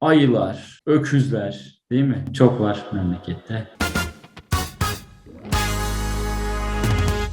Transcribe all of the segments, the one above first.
ayılar, öküzler değil mi? Çok var memlekette.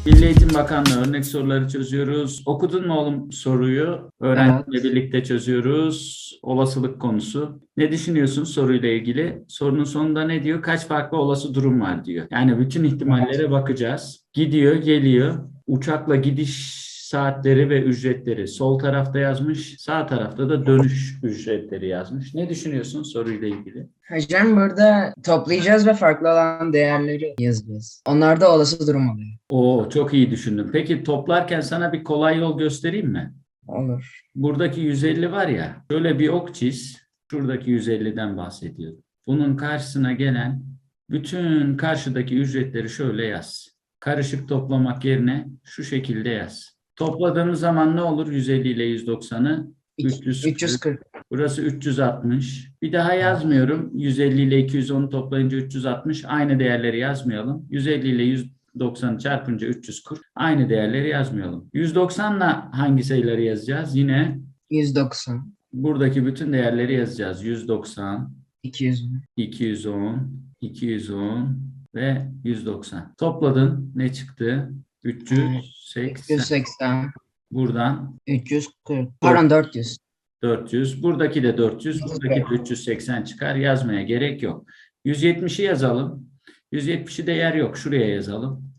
Milli Eğitim Bakanlığı örnek soruları çözüyoruz. Okudun mu oğlum soruyu? Öğrenciyle birlikte çözüyoruz. Olasılık konusu. Ne düşünüyorsun soruyla ilgili? Sorunun sonunda ne diyor? Kaç farklı olası durum var diyor. Yani bütün ihtimallere bakacağız. Gidiyor, geliyor. Uçakla gidiş saatleri ve ücretleri sol tarafta yazmış. Sağ tarafta da dönüş ücretleri yazmış. Ne düşünüyorsun soruyla ilgili? Hocam burada toplayacağız ve farklı olan değerleri yazacağız. Onlarda olası durum oluyor. Oo, çok iyi düşündün. Peki toplarken sana bir kolay yol göstereyim mi? Olur. Buradaki 150 var ya, şöyle bir ok çiz. Şuradaki 150'den bahsediyorum. Bunun karşısına gelen bütün karşıdaki ücretleri şöyle yaz. Karışık toplamak yerine şu şekilde yaz. Topladığımız zaman ne olur 150 ile 190'ı? 340. 340. Burası 360. Bir daha yazmıyorum. 150 ile 210'u toplayınca 360. Aynı değerleri yazmayalım. 150 ile 190'ı çarpınca 340. Aynı değerleri yazmayalım. 190 ile hangi sayıları yazacağız? Yine 190. buradaki bütün değerleri yazacağız. 190, 200. 210, 210 ve 190. Topladın. Ne çıktı? 380. 380. Buradan 340. Pardon 400. 400. Buradaki de 400. Buradaki de 380 çıkar. Yazmaya gerek yok. 170'i yazalım. 170'i de yer yok. Şuraya yazalım.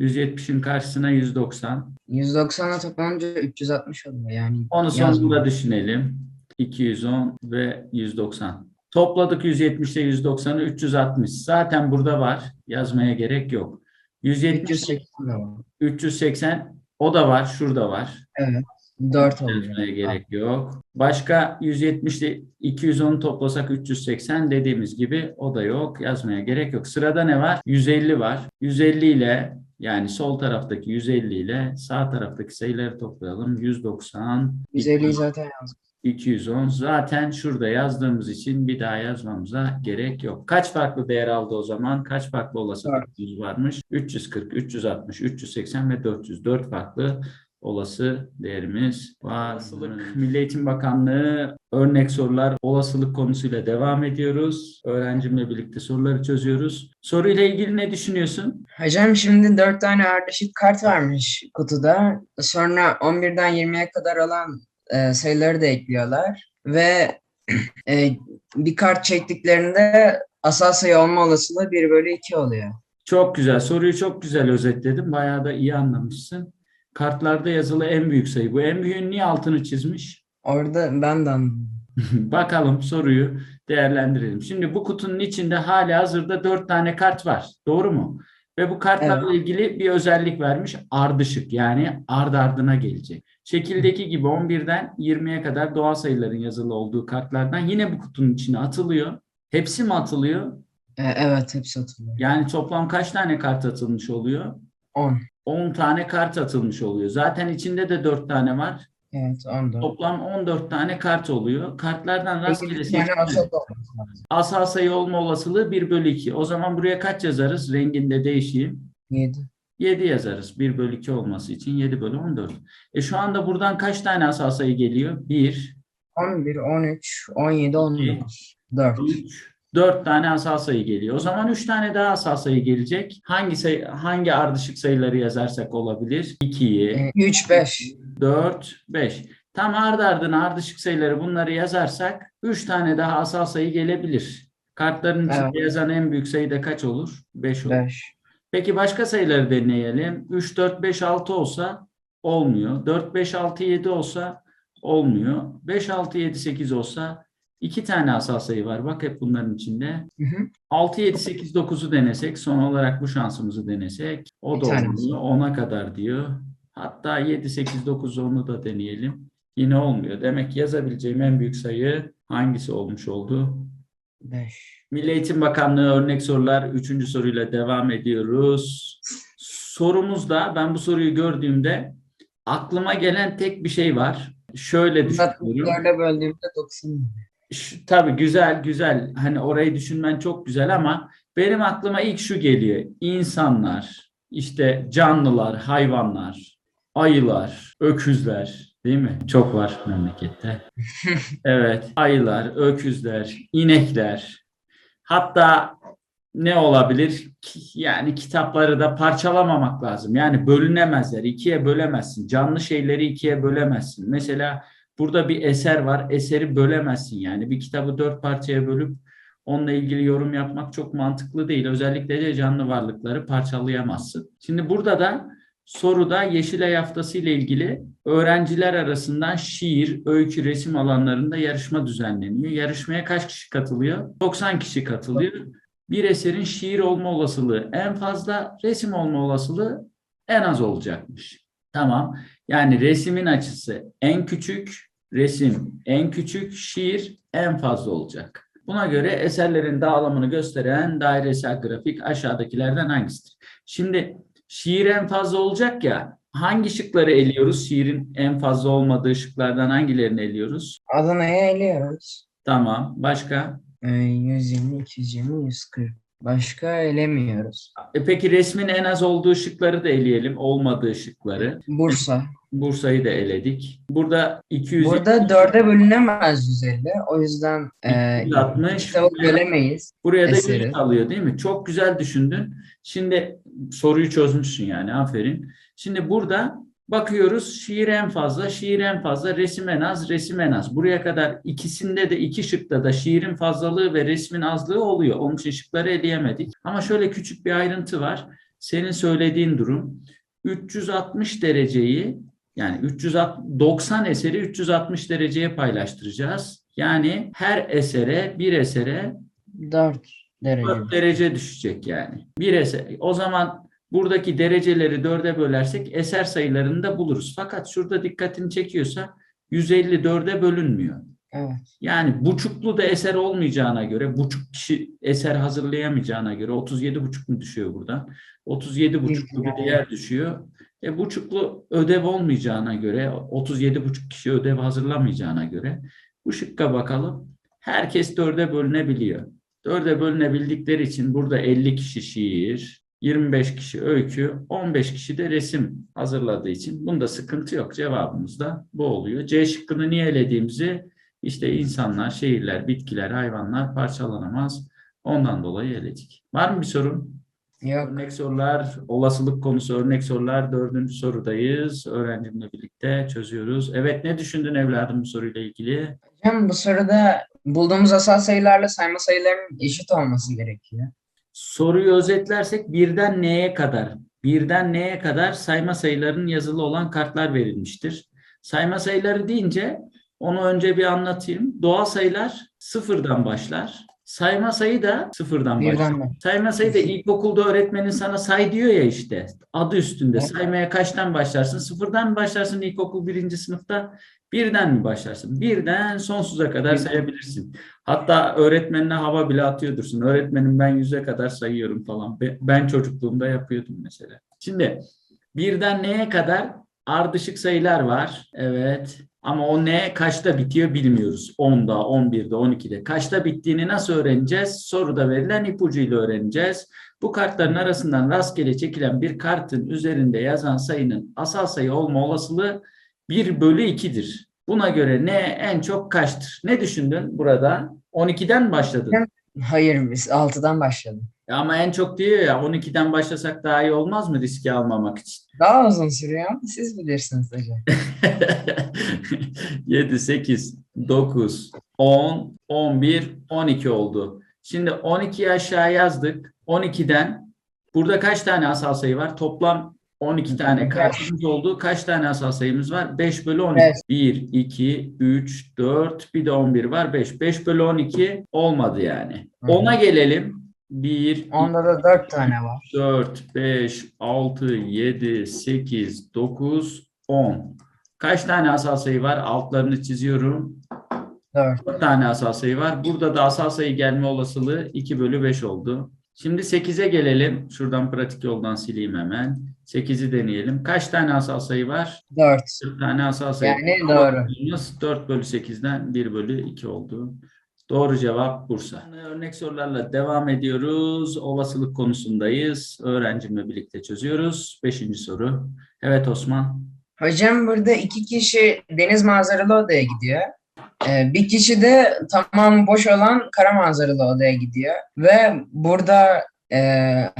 170'in karşısına 190. 190'a toplanınca 360 oluyor yani. Onu sonunda düşünelim. 210 ve 190. Topladık 170 ile 190'ı 360. Zaten burada var. Yazmaya gerek yok. 170 380 de var. 380 o da var. Şurada var. Evet. 4 oluyor. Gerek yok. Başka 170 ile 210 toplasak 380 dediğimiz gibi o da yok. Yazmaya gerek yok. Sırada ne var? 150 var. 150 ile yani sol taraftaki 150 ile sağ taraftaki sayıları toplayalım. 190, 150'yi zaten yazdım. 210. Zaten şurada yazdığımız için bir daha yazmamıza gerek yok. Kaç farklı değer aldı o zaman? Kaç farklı olasılık varmış? 340, 360, 380 ve 400. 4 farklı olası değerimiz var. Olasılık Milli Eğitim Bakanlığı örnek sorular olasılık konusuyla devam ediyoruz. Öğrencimle birlikte soruları çözüyoruz. Soruyla ilgili ne düşünüyorsun? Hocam şimdi 4 tane ardışık kart varmış kutuda. Sonra 11'den 20'ye kadar olan e, sayıları da ekliyorlar. Ve e, bir kart çektiklerinde asal sayı olma olasılığı 1 bölü 2 oluyor. Çok güzel. Soruyu çok güzel özetledin. Bayağı da iyi anlamışsın. Kartlarda yazılı en büyük sayı. Bu en büyüğün niye altını çizmiş? Orada ben de anladım. Bakalım soruyu değerlendirelim. Şimdi bu kutunun içinde hali hazırda dört tane kart var. Doğru mu? Ve bu kartlarla ilgili bir özellik vermiş. Ardışık yani ard ardına gelecek. Şekildeki gibi 11'den 20'ye kadar doğal sayıların yazılı olduğu kartlardan yine bu kutunun içine atılıyor. Hepsi mi atılıyor? E, evet hepsi atılıyor. Yani toplam kaç tane kart atılmış oluyor? 10. 10 tane kart atılmış oluyor. Zaten içinde de 4 tane var. Evet 14. Toplam 14 tane kart oluyor. Kartlardan rastgele lazım. asal sayı olma olasılığı 1 bölü 2. O zaman buraya kaç yazarız? Renginde değişeyim. 7. 7 yazarız. 1 bölü 2 olması için 7 bölü 14. E şu anda buradan kaç tane asal sayı geliyor? 1, 11, 13, 17, 19. 4. 3, 4 tane asal sayı geliyor. O zaman 3 tane daha asal sayı gelecek. Hangi sayı, hangi ardışık sayıları yazarsak olabilir? 2'yi, 3, 5. 4, 5. Tam ardı ardına ardışık sayıları bunları yazarsak 3 tane daha asal sayı gelebilir. Kartların içinde Evet. yazan en büyük sayı da kaç olur? 5 olur. 5. Peki başka sayıları deneyelim. 3, 4, 5, 6 olsa olmuyor. 4, 5, 6, 7 olsa olmuyor. 5, 6, 7, 8 olsa 2 tane asal sayı var. Bak hep bunların içinde. Hı hı. 6, 7, 8, 9'u denesek, son olarak bu şansımızı denesek, o da olmuyor. 10'a kadar diyor. Hatta 7, 8, 9, 10'u da deneyelim. Yine olmuyor. Demek ki yazabileceğim en büyük sayı hangisi olmuş oldu? 5. Milli Eğitim Bakanlığı örnek sorular 3. soruyla devam ediyoruz. Sorumuzda ben bu soruyu gördüğümde aklıma gelen tek bir şey var. Şöyle düşünüyorum. 4'e böldüğümde 90. Şu, tabii güzel güzel hani orayı düşünmen çok güzel ama benim aklıma ilk şu geliyor. İnsanlar, işte canlılar, hayvanlar, ayılar, öküzler Değil mi? Çok var memlekette. Evet. Ayılar, öküzler, inekler. Hatta ne olabilir? Yani kitapları da parçalamamak lazım. Yani bölünemezler. ikiye bölemezsin. Canlı şeyleri ikiye bölemezsin. Mesela burada bir eser var. Eseri bölemezsin yani. Bir kitabı dört parçaya bölüp onunla ilgili yorum yapmak çok mantıklı değil. Özellikle de canlı varlıkları parçalayamazsın. Şimdi burada da soruda Yeşilay Haftası ile ilgili öğrenciler arasından şiir, öykü, resim alanlarında yarışma düzenleniyor. Yarışmaya kaç kişi katılıyor? 90 kişi katılıyor. Bir eserin şiir olma olasılığı en fazla, resim olma olasılığı en az olacakmış. Tamam. Yani resmin açısı en küçük, resim en küçük, şiir en fazla olacak. Buna göre eserlerin dağılımını gösteren dairesel grafik aşağıdakilerden hangisidir? Şimdi şiir en fazla olacak ya hangi şıkları eliyoruz? Şiirin en fazla olmadığı şıklardan hangilerini eliyoruz? Adana'ya eliyoruz. Tamam. Başka? Ee, 120, 220, 140. Başka elemiyoruz. E peki resmin en az olduğu şıkları da eleyelim. Olmadığı şıkları. Bursa. Bursa'yı da eledik. Burada 200 Burada dörde bölünemez 150. O yüzden e, 260. kitabı bölemeyiz. Buraya da eseri. 100 alıyor değil mi? Çok güzel düşündün. Şimdi soruyu çözmüşsün yani aferin. Şimdi burada bakıyoruz şiir en fazla, şiir en fazla, resim en az, resim en az. Buraya kadar ikisinde de iki şıkta da şiirin fazlalığı ve resmin azlığı oluyor. Onun için şıkları eleyemedik. Ama şöyle küçük bir ayrıntı var. Senin söylediğin durum 360 dereceyi yani 390 eseri 360 dereceye paylaştıracağız. Yani her esere bir esere 4 derece. 4 derece düşecek yani. Bir eser. O zaman buradaki dereceleri dörde bölersek eser sayılarını da buluruz. Fakat şurada dikkatini çekiyorsa 154'e bölünmüyor. Evet. Yani buçuklu da eser olmayacağına göre, buçuk kişi eser hazırlayamayacağına göre 37 buçuk mu düşüyor buradan? 37 buçuklu bir değer düşüyor. E buçuklu ödev olmayacağına göre, 37 buçuk kişi ödev hazırlamayacağına göre bu şıkka bakalım. Herkes dörde bölünebiliyor. Dörde bölünebildikleri için burada 50 kişi şiir, 25 kişi öykü, 15 kişi de resim hazırladığı için bunda sıkıntı yok. Cevabımız da bu oluyor. C şıkkını niye elediğimizi işte insanlar, şehirler, bitkiler, hayvanlar parçalanamaz. Ondan dolayı eledik. Var mı bir sorun? Yok. Örnek sorular, olasılık konusu örnek sorular. Dördüncü sorudayız. Öğrencimle birlikte çözüyoruz. Evet ne düşündün evladım bu soruyla ilgili? Hocam bu soruda bulduğumuz asal sayılarla sayma sayılarının eşit olması gerekiyor. Soruyu özetlersek birden neye kadar? Birden neye kadar sayma sayılarının yazılı olan kartlar verilmiştir. Sayma sayıları deyince onu önce bir anlatayım. Doğal sayılar sıfırdan başlar. Sayma sayı da sıfırdan mi? Sayma sayı da ilkokulda öğretmenin sana say diyor ya işte. Adı üstünde. Evet. Saymaya kaçtan başlarsın? Sıfırdan mı başlarsın ilkokul birinci sınıfta? Birden mi başlarsın? Birden sonsuza kadar Birden. sayabilirsin. Hatta öğretmenine hava bile atıyordursun. Öğretmenim ben yüze kadar sayıyorum falan. Be- Ben çocukluğumda yapıyordum mesela. Şimdi birden neye kadar? Ardışık sayılar var. Evet. Ama o ne kaçta bitiyor bilmiyoruz. 10'da, 11'de, 12'de. Kaçta bittiğini nasıl öğreneceğiz? Soruda verilen ipucuyla öğreneceğiz. Bu kartların arasından rastgele çekilen bir kartın üzerinde yazan sayının asal sayı olma olasılığı 1 bölü 2'dir. Buna göre ne en çok kaçtır? Ne düşündün burada? 12'den başladın. Hayır biz 6'dan başladık. Ama en çok diyor ya 12'den başlasak daha iyi olmaz mı riski almamak için? Daha uzun sürüyor ama siz bilirsiniz hocam. 7, 8, 9, 10, 11, 12 oldu. Şimdi 12'yi aşağı yazdık. 12'den burada kaç tane asal sayı var? Toplam 12 tane Beş. kartımız oldu. Kaç tane asal sayımız var? 5 bölü 12. Beş. 1, 2, 3, 4, bir de 11 var. 5. 5 bölü 12 olmadı yani. Hı hı. 10'a gelelim. 1, Onda da 4 tane var. 4, 5, 6, 7, 8, 9, 10. Kaç tane asal sayı var? Altlarını çiziyorum. 4. 4 tane asal sayı var. Burada da asal sayı gelme olasılığı 2 bölü 5 oldu. Şimdi 8'e gelelim. Şuradan pratik yoldan sileyim hemen. 8'i deneyelim. Kaç tane asal sayı var? 4. 4 tane asal sayı. Yani doğru. Cevabımız 4 bölü 8'den 1 bölü 2 oldu. Doğru cevap Bursa. Örnek sorularla devam ediyoruz. Olasılık konusundayız. Öğrencimle birlikte çözüyoruz. Beşinci soru. Evet Osman. Hocam burada iki kişi deniz manzaralı odaya gidiyor. Ee, bir kişi de tamam boş olan kara manzaralı odaya gidiyor. Ve burada e,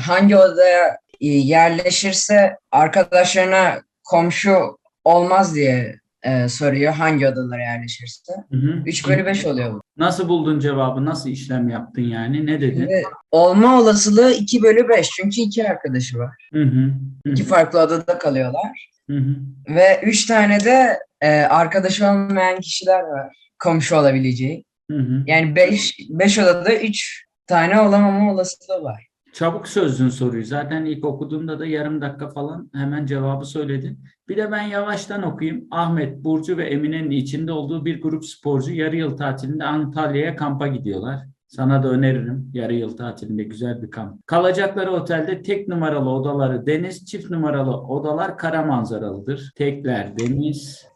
hangi odaya e, yerleşirse arkadaşlarına komşu olmaz diye e, soruyor hangi odalara yerleşirse. Hı hı. 3 bölü 5 oluyor bu. Nasıl buldun cevabı? Nasıl işlem yaptın yani? Ne dedin? Şimdi olma olasılığı 2 bölü 5 çünkü iki arkadaşı var. Hı hı. Hı İki farklı odada kalıyorlar. Hı hı. Ve üç tane de e, arkadaşı olmayan kişiler var. Komşu olabileceği. Hı hı. Yani beş, beş odada üç tane olamama olasılığı var. Çabuk çözdün soruyu. Zaten ilk okuduğumda da yarım dakika falan hemen cevabı söyledin. Bir de ben yavaştan okuyayım. Ahmet, Burcu ve Emine'nin içinde olduğu bir grup sporcu yarı yıl tatilinde Antalya'ya kampa gidiyorlar. Sana da öneririm. Yarı yıl tatilinde güzel bir kamp. Kalacakları otelde tek numaralı odaları deniz, çift numaralı odalar kara manzaralıdır. Tekler deniz,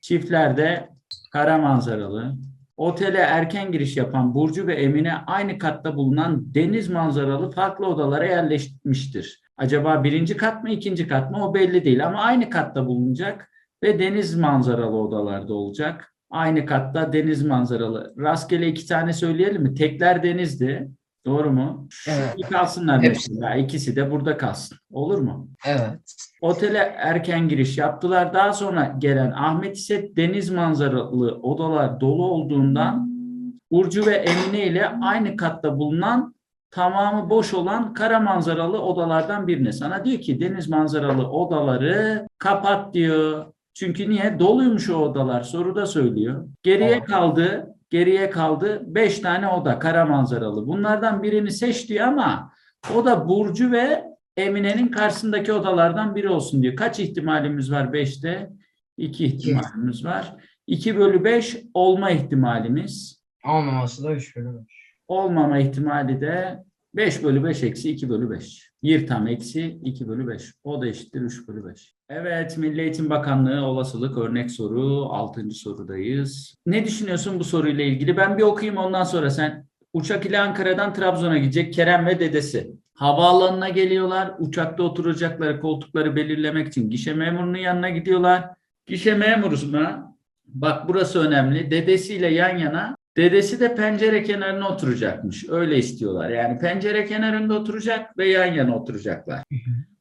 çiftlerde kara manzaralı. Otele erken giriş yapan Burcu ve Emine aynı katta bulunan deniz manzaralı farklı odalara yerleşmiştir. Acaba birinci kat mı ikinci kat mı o belli değil ama aynı katta bulunacak ve deniz manzaralı odalarda olacak. Aynı katta deniz manzaralı. Rastgele iki tane söyleyelim mi? Tekler denizdi. Doğru mu? Evet. Bir kalsınlar Hepsi. mesela. İkisi de burada kalsın. Olur mu? Evet. Otele erken giriş yaptılar. Daha sonra gelen Ahmet ise deniz manzaralı odalar dolu olduğundan Burcu ve Emine ile aynı katta bulunan tamamı boş olan kara manzaralı odalardan birine. Sana diyor ki deniz manzaralı odaları kapat diyor. Çünkü niye? Doluymuş o odalar. Soruda söylüyor. Geriye Evet. kaldı, geriye kaldı 5 tane oda kara manzaralı. Bunlardan birini seç diyor ama o da Burcu ve Emine'nin karşısındaki odalardan biri olsun diyor. Kaç ihtimalimiz var 5'te? 2 ihtimalimiz var. 2 bölü 5 olma ihtimalimiz. Olmaması da üç bölü beş. Olmama ihtimali de 5 bölü 5 eksi 2 bölü 5. Yırtam eksi 2 bölü 5. O da eşittir 3 bölü 5. Evet Milli Eğitim Bakanlığı olasılık örnek soru 6. sorudayız. Ne düşünüyorsun bu soruyla ilgili? Ben bir okuyayım ondan sonra sen. Uçak ile Ankara'dan Trabzon'a gidecek Kerem ve dedesi. Havaalanına geliyorlar. Uçakta oturacakları koltukları belirlemek için gişe memurunun yanına gidiyorlar. Gişe memuruna bak burası önemli. Dedesiyle yan yana Dedesi de pencere kenarına oturacakmış. Öyle istiyorlar. Yani pencere kenarında oturacak ve yan yana oturacaklar.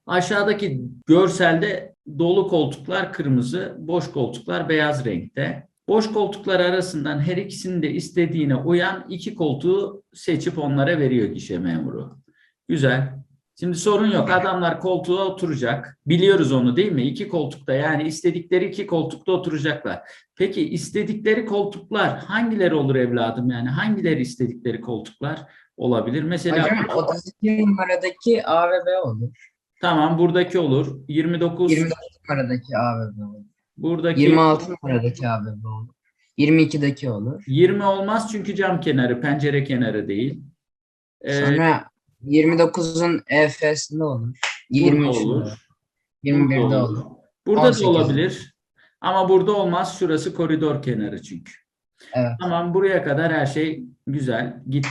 Aşağıdaki görselde dolu koltuklar kırmızı, boş koltuklar beyaz renkte. Boş koltuklar arasından her ikisinin de istediğine uyan iki koltuğu seçip onlara veriyor gişe memuru. Güzel. Şimdi sorun yok. Adamlar koltuğa oturacak. Biliyoruz onu değil mi? İki koltukta yani istedikleri iki koltukta oturacaklar. Peki istedikleri koltuklar hangileri olur evladım? Yani hangileri istedikleri koltuklar olabilir? Mesela Hocam 32 numaradaki A ve B olur. Tamam buradaki olur. 29 29 numaradaki A ve B olur. buradaki 26 numaradaki A ve B olur. 22'deki olur. 20 olmaz çünkü cam kenarı, pencere kenarı değil. Ee, Sonra 29'un EF'sinde olur. burada 23'ünde olur. olur. 21'de Burada olur. Burada 18'de. da olabilir. Ama burada olmaz. Şurası koridor kenarı çünkü. Evet. Tamam buraya kadar her şey güzel. Gitti.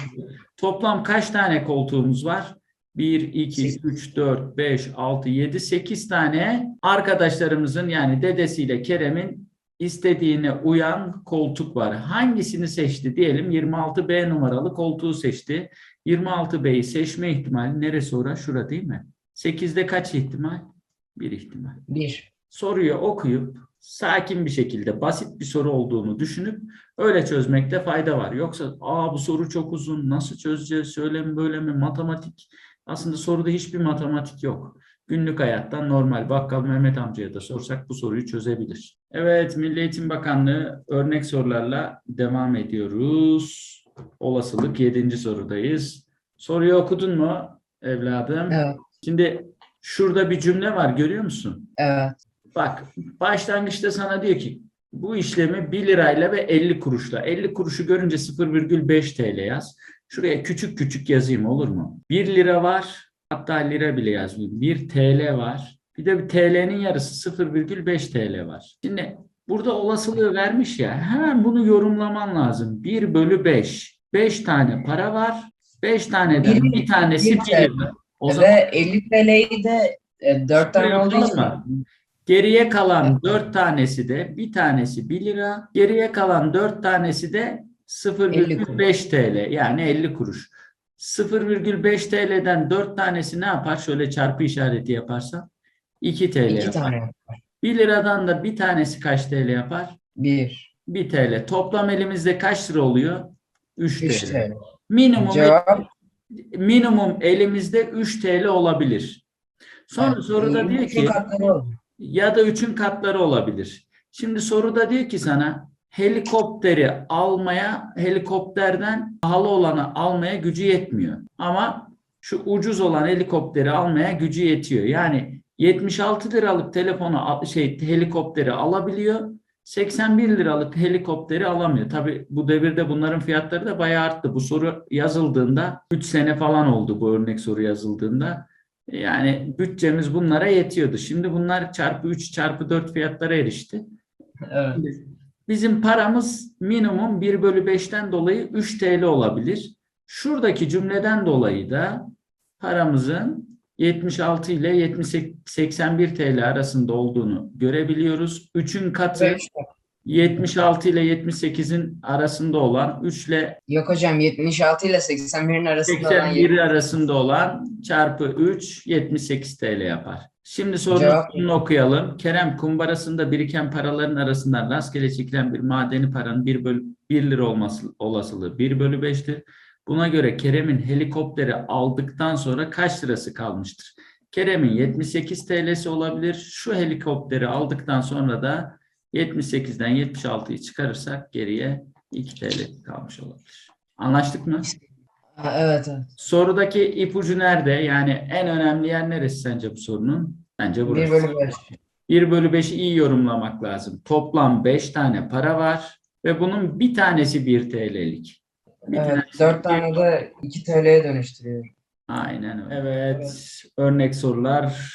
Toplam kaç tane koltuğumuz var? 1, 2, Sekiz. 3, 4, 5, 6, 7, 8 tane arkadaşlarımızın yani dedesiyle Kerem'in istediğine uyan koltuk var. Hangisini seçti diyelim 26B numaralı koltuğu seçti. 26B'yi seçme ihtimali neresi ora? Şura değil mi? 8'de kaç ihtimal? Bir ihtimal. 1. Soruyu okuyup sakin bir şekilde basit bir soru olduğunu düşünüp öyle çözmekte fayda var. Yoksa aa bu soru çok uzun nasıl çözeceğiz şöyle mi böyle mi matematik aslında soruda hiçbir matematik yok. Günlük hayattan normal bakkal Mehmet amcaya da sorsak bu soruyu çözebilir. Evet Milli Eğitim Bakanlığı örnek sorularla devam ediyoruz. Olasılık 7. sorudayız. Soruyu okudun mu evladım? Evet. Şimdi şurada bir cümle var görüyor musun? Evet. Bak başlangıçta sana diyor ki bu işlemi 1 lirayla ve 50 kuruşla. 50 kuruşu görünce 0,5 TL yaz. Şuraya küçük küçük yazayım olur mu? 1 lira var. Hatta lira bile yazmayayım. 1 TL var. Bir de bir TL'nin yarısı 0,5 TL var. Şimdi burada olasılığı vermiş ya hemen bunu yorumlaman lazım. 1 bölü 5. 5 tane para var. 5 taneden Bir- bir tanesi bir 1 TL. lira. O zaman Ve 50 TL'yi de e, 4 tane Şöyle olduğu yapalım için mı? Geriye kalan 4 tanesi de bir tanesi 1 lira. Geriye kalan 4 tanesi de 0,5 TL yani 50 kuruş. 0,5 TL'den 4 tanesi ne yapar? Şöyle çarpı işareti yaparsan 2 TL İki yapar. tane. 1 liradan da bir tanesi kaç TL yapar? Bir. 1 TL. Toplam elimizde kaç lira oluyor? 3 Üç TL. TL. Minimum Cevap minimum elimizde 3 TL olabilir. Sonra Evet, soruda diyor ki katları ya da 3'ün katları olabilir. Şimdi soruda diyor ki sana helikopteri almaya, helikopterden pahalı olanı almaya gücü yetmiyor. Ama şu ucuz olan helikopteri almaya gücü yetiyor. Yani 76 liralık telefonu şey helikopteri alabiliyor. 81 liralık helikopteri alamıyor. Tabii bu devirde bunların fiyatları da bayağı arttı. Bu soru yazıldığında 3 sene falan oldu bu örnek soru yazıldığında. Yani bütçemiz bunlara yetiyordu. Şimdi bunlar çarpı 3 çarpı 4 fiyatlara erişti. Evet. Bizim paramız minimum 1 bölü 5'ten dolayı 3 TL olabilir. Şuradaki cümleden dolayı da paramızın 76 ile 70, 81 TL arasında olduğunu görebiliyoruz. 3'ün katı Ve üç- 76 ile 78'in arasında olan 3 ile Yok hocam 76 ile 81'in arasında olan 81 arasında olan çarpı 3 78 TL yapar. Şimdi sorunun okuyalım. Kerem kumbarasında biriken paraların arasından rastgele çekilen bir madeni paranın 1, bölü, 1 lira olması olasılığı 1 bölü 5'tir. Buna göre Kerem'in helikopteri aldıktan sonra kaç lirası kalmıştır? Kerem'in 78 TL'si olabilir. Şu helikopteri aldıktan sonra da 78'den 76'yı çıkarırsak geriye 2 TL kalmış olabilir. Anlaştık mı? Ha, evet evet. Sorudaki ipucu nerede? Yani en önemli yer neresi sence bu sorunun? Bence 1 burası. bölü 5. 1 bölü 5'i iyi yorumlamak lazım. Toplam 5 tane para var ve bunun bir tanesi 1 TL'lik. Bir Evet, tanesi 4 tane de 2 TL'ye dönüştürüyor. Aynen öyle. Evet. Örnek sorular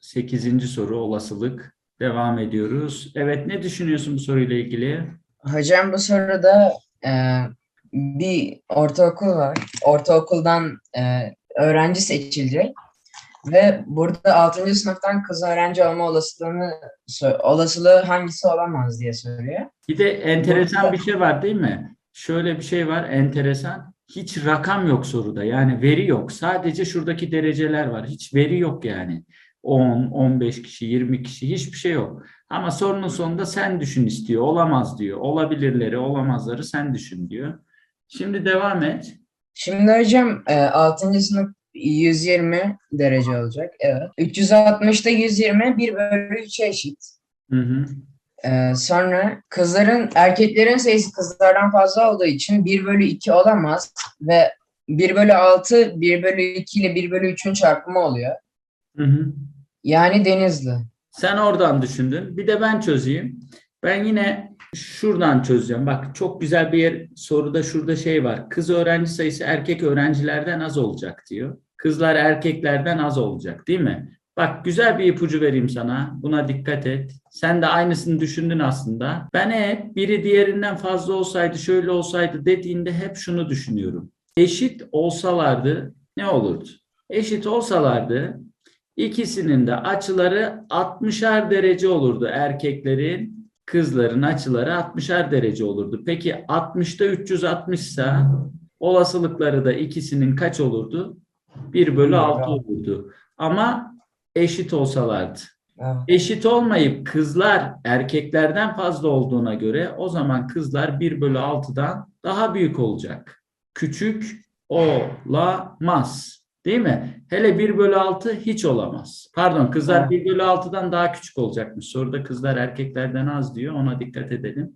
8. soru olasılık. Devam ediyoruz. Evet ne düşünüyorsun bu soruyla ilgili? Hocam bu soruda e, bir ortaokul var. Ortaokuldan e, öğrenci seçilecek. Ve burada 6. sınıftan kız öğrenci olma olasılığını olasılığı hangisi olamaz diye soruyor. Bir de enteresan Burada- bir şey var değil mi? Şöyle bir şey var enteresan. Hiç rakam yok soruda. Yani veri yok. Sadece şuradaki dereceler var. Hiç veri yok yani. 10, 15 kişi, 20 kişi hiçbir şey yok. Ama sorunun sonunda sen düşün istiyor. Olamaz diyor. Olabilirleri, olamazları sen düşün diyor. Şimdi devam et. Şimdi hocam e, 6. sınıf 120 derece olacak. Evet. 360'da 120 1 bölü 3'e eşit. Hı hı. Ee, sonra kızların, erkeklerin sayısı kızlardan fazla olduğu için 1 bölü 2 olamaz ve 1 bölü 6, 1 bölü 2 ile 1 bölü 3'ün çarpımı oluyor. Hı hı. Yani Denizli. Sen oradan düşündün. Bir de ben çözeyim. Ben yine şuradan çözeceğim. Bak çok güzel bir yer soruda şurada şey var. Kız öğrenci sayısı erkek öğrencilerden az olacak diyor. Kızlar erkeklerden az olacak değil mi? Bak güzel bir ipucu vereyim sana. Buna dikkat et. Sen de aynısını düşündün aslında. Ben hep biri diğerinden fazla olsaydı, şöyle olsaydı dediğinde hep şunu düşünüyorum. Eşit olsalardı ne olurdu? Eşit olsalardı İkisinin de açıları 60'ar derece olurdu. Erkeklerin, kızların açıları 60'ar derece olurdu. Peki 60'da 360 ise olasılıkları da ikisinin kaç olurdu? 1 bölü 6 olurdu. Ama eşit olsalardı. Evet. Eşit olmayıp kızlar erkeklerden fazla olduğuna göre o zaman kızlar 1 bölü 6'dan daha büyük olacak. Küçük olamaz. Değil mi? Hele 1 bölü 6 hiç olamaz. Pardon kızlar Evet. 1 bölü 6'dan daha küçük olacakmış. Soruda kızlar erkeklerden az diyor. Ona dikkat edelim.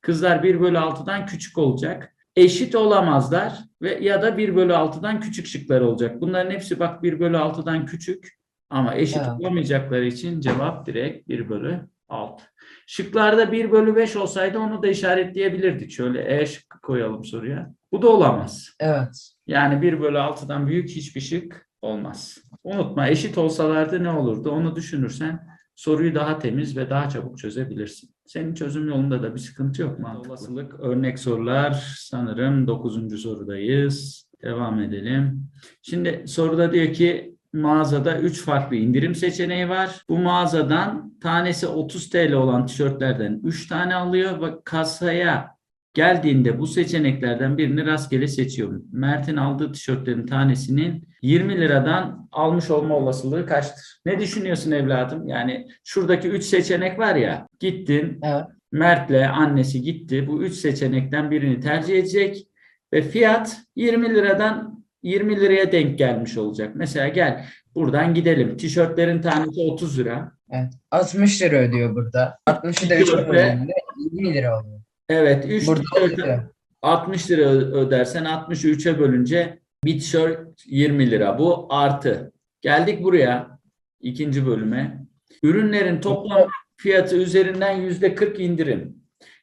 Kızlar 1 bölü 6'dan küçük olacak. Eşit olamazlar ve ya da 1 bölü 6'dan küçük şıklar olacak. Bunların hepsi bak 1 bölü 6'dan küçük ama eşit Evet. olamayacakları için cevap direkt 1 bölü 6. Şıklarda 1 bölü 5 olsaydı onu da işaretleyebilirdik. Şöyle E şıkkı koyalım soruya. Bu da olamaz. Evet. Yani 1 bölü 6'dan büyük hiçbir şık olmaz. Unutma eşit olsalardı ne olurdu onu düşünürsen soruyu daha temiz ve daha çabuk çözebilirsin. Senin çözüm yolunda da bir sıkıntı yok mu? Olasılık örnek sorular sanırım 9. sorudayız. Devam edelim. Şimdi soruda diyor ki mağazada 3 farklı indirim seçeneği var. Bu mağazadan tanesi 30 TL olan tişörtlerden 3 tane alıyor ve kasaya geldiğinde bu seçeneklerden birini rastgele seçiyor. Mert'in aldığı tişörtlerin tanesinin 20 liradan almış olma olasılığı kaçtır? Ne düşünüyorsun evladım? Yani şuradaki 3 seçenek var ya gittin Evet. Mert'le annesi gitti. Bu 3 seçenekten birini tercih edecek ve fiyat 20 liradan 20 liraya denk gelmiş olacak. Mesela gel buradan gidelim. Tişörtlerin tanesi 30 lira. Evet. 60 lira ödüyor burada. 60'ı da 3 Tişörtle- bölümünde 20 lira oluyor. Evet 3 Burada tişört ödüyor. 60 lira ödersen 60'ı 3'e bölünce bir tişört 20 lira. Bu artı. Geldik buraya ikinci bölüme. Ürünlerin toplam fiyatı üzerinden %40 indirim.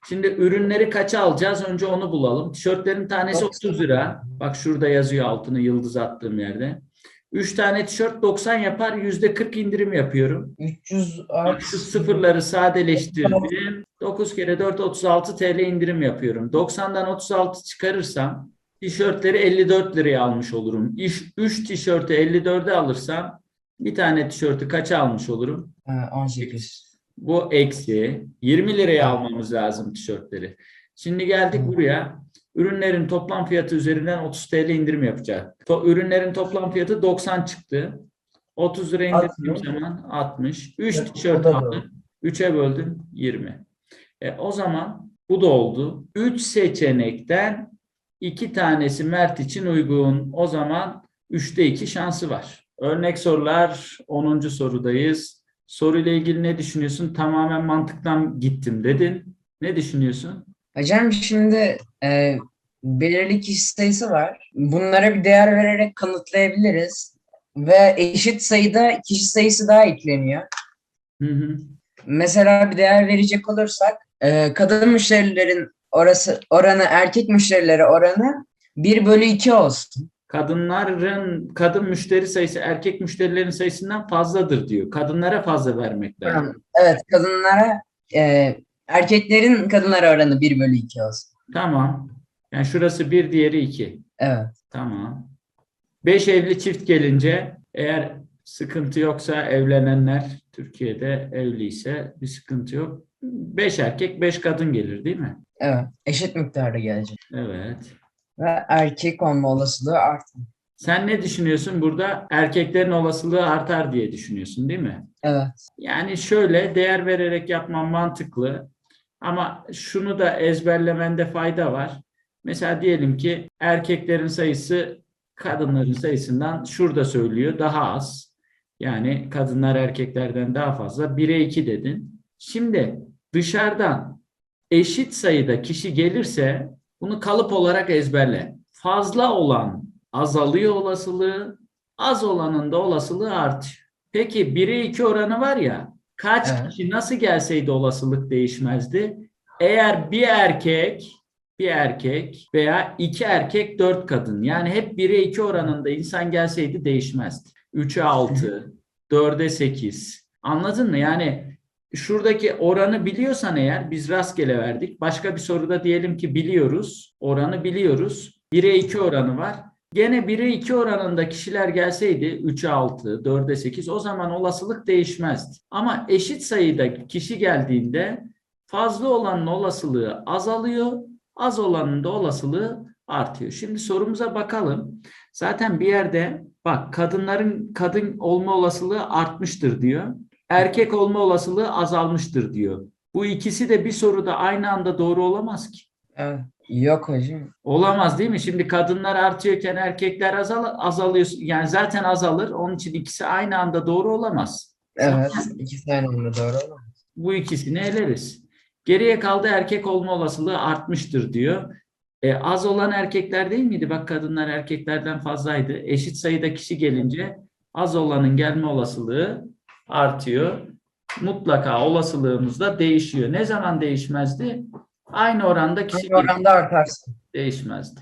Şimdi ürünleri kaça alacağız? Önce onu bulalım. Tişörtlerin tanesi 30 lira. Bak şurada yazıyor altını yıldız attığım yerde. 3 tane tişört 90 yapar. %40 indirim yapıyorum. 300 Bak artı şu sıfırları sadeleştirdim. 9 kere 4 36 TL indirim yapıyorum. 90'dan 36 çıkarırsam tişörtleri 54 liraya almış olurum. 3 tişörtü 54'e alırsam bir tane tişörtü kaça almış olurum? Ha, 18. Bu eksi 20 liraya almamız lazım tişörtleri. Şimdi geldik buraya. Ürünlerin toplam fiyatı üzerinden 30 TL indirim yapacağız. To- ürünlerin toplam fiyatı 90 çıktı. 30 lira indirdiğim zaman 60. 3 Evet, tişört aldım. 3'e böldüm 20. E, o zaman bu da oldu. 3 seçenekten 2 tanesi Mert için uygun. O zaman 3'te 2 şansı var. Örnek sorular 10. sorudayız. Soruyla ilgili ne düşünüyorsun? Tamamen mantıktan gittim dedin. Ne düşünüyorsun? Hocam şimdi e, belirli kişi sayısı var. Bunlara bir değer vererek kanıtlayabiliriz. Ve eşit sayıda kişi sayısı daha ekleniyor. Hı hı. Mesela bir değer verecek olursak e, kadın müşterilerin orası oranı erkek müşterilere oranı 1 bölü 2 olsun. Kadınların kadın müşteri sayısı erkek müşterilerin sayısından fazladır diyor. Kadınlara fazla vermek lazım. Evet kadınlara e, erkeklerin kadınlara oranı 1 bölü 2 olsun. Tamam. Yani şurası bir, diğeri iki. Evet. Tamam. Beş evli çift gelince eğer sıkıntı yoksa evlenenler Türkiye'de evliyse bir sıkıntı yok. Beş erkek, beş kadın gelir değil mi? Evet. Eşit miktarda gelecek. Evet. Ve erkek olma olasılığı artıyor. Sen ne düşünüyorsun burada? Erkeklerin olasılığı artar diye düşünüyorsun değil mi? Evet. Yani şöyle değer vererek yapman mantıklı ama şunu da ezberlemende fayda var. Mesela diyelim ki erkeklerin sayısı kadınların sayısından şurada söylüyor daha az. Yani kadınlar erkeklerden daha fazla. 1'e 2 dedin. Şimdi dışarıdan eşit sayıda kişi gelirse bunu kalıp olarak ezberle. Fazla olan azalıyor olasılığı, az olanın da olasılığı artıyor. Peki 1'e 2 oranı var ya kaç Evet. kişi nasıl gelseydi olasılık değişmezdi? Eğer bir erkek bir erkek veya iki erkek dört kadın yani hep 1'e 2 oranında insan gelseydi değişmezdi. 3'e 6, 4'e 8 anladın mı? Yani şuradaki oranı biliyorsan eğer biz rastgele verdik. Başka bir soruda diyelim ki biliyoruz. Oranı biliyoruz. 1'e 2 oranı var. Gene 1'e 2 oranında kişiler gelseydi 3'e 6, 4'e 8 o zaman olasılık değişmezdi. Ama eşit sayıda kişi geldiğinde fazla olanın olasılığı azalıyor, az olanın da olasılığı artıyor. Şimdi sorumuza bakalım. Zaten bir yerde bak kadınların kadın olma olasılığı artmıştır diyor. Erkek olma olasılığı azalmıştır diyor. Bu ikisi de bir soruda aynı anda doğru olamaz ki. Evet. Yok hocam. Olamaz değil mi? Şimdi kadınlar artıyorken erkekler azal azalıyor. Yani zaten azalır. Onun için ikisi aynı anda doğru olamaz. Evet. İkisi aynı anda doğru mu? Bu ikisini eleriz. Geriye kaldı erkek olma olasılığı artmıştır diyor. E, az olan erkekler değil miydi? Bak kadınlar erkeklerden fazlaydı. Eşit sayıda kişi gelince az olanın gelme olasılığı artıyor. Mutlaka olasılığımız da değişiyor. Ne zaman değişmezdi? Aynı oranda kişi Aynı oranda artarsın. değişmezdi.